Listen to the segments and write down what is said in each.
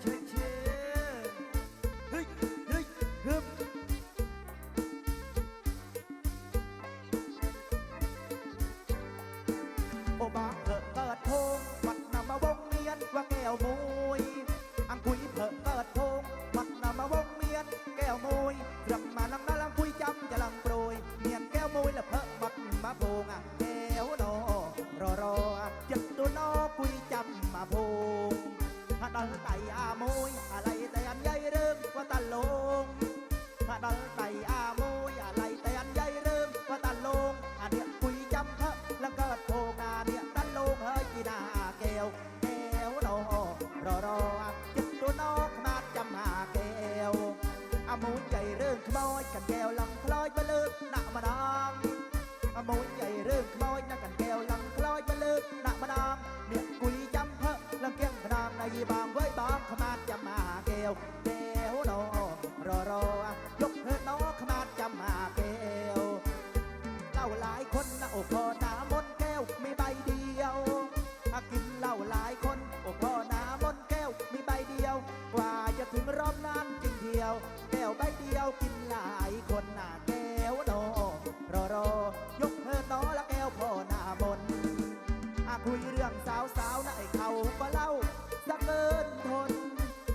เช ถ้าดัลไตอามวยอะไรแต่อันใหญ่เริ่มว่าตันลงถ้าดัลไตอามวยอะไรแต่อันใหญ่เริ่มว่าตันลงอันเนี้ยคุยจำเพอะแล้วเกิดโพงานเนี่ยตันลงเฮ้ยกีนาแก้วแก้วนอรอรอจิตตัวนอกมาจำหาแก้วอามวยใหญ่เริ่มขโมยกันแก้วลังคล้อยมาเลิกหนักมาดังอโมยใหญ่เรื่องขโมยนักาวสาวๆนะไอ้เขาก็เล่าสักเกินทน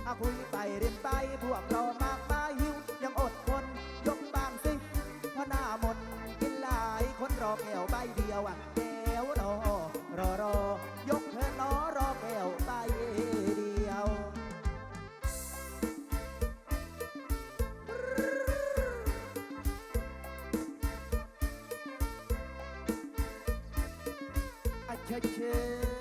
อาคุยไปเรียนไปพวกเรามากมายหิว ยังอดทนยกบ้างสิพ่อหน้ามนกินหลายคนรอแก้วใบเดียวอะแก้วนอรอรอยกเธอน้อรอแก้วใบเดียวเชเช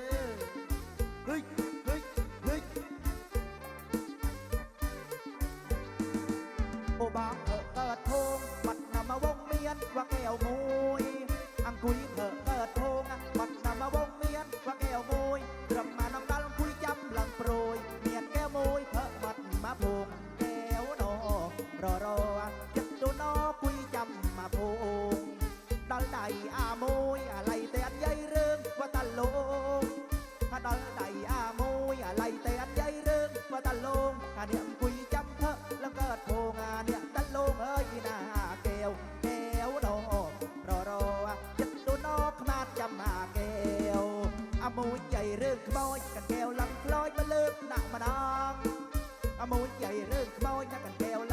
กุยเถอะเกิดโพงอะบัดนำมาวงเมียนว่าแก้วมวยเรื่อมาน้องดัลคุยจำลังโปรยเมียนแก้วมวยเถอะมัดมาโพงแก้วนอรอรอ ใหญ่เรื่องขโมยกันแก้วลังพลอยมาเลิกหนักมานังอมูลใหญ่เรื่องขโมยนักกันแก้ว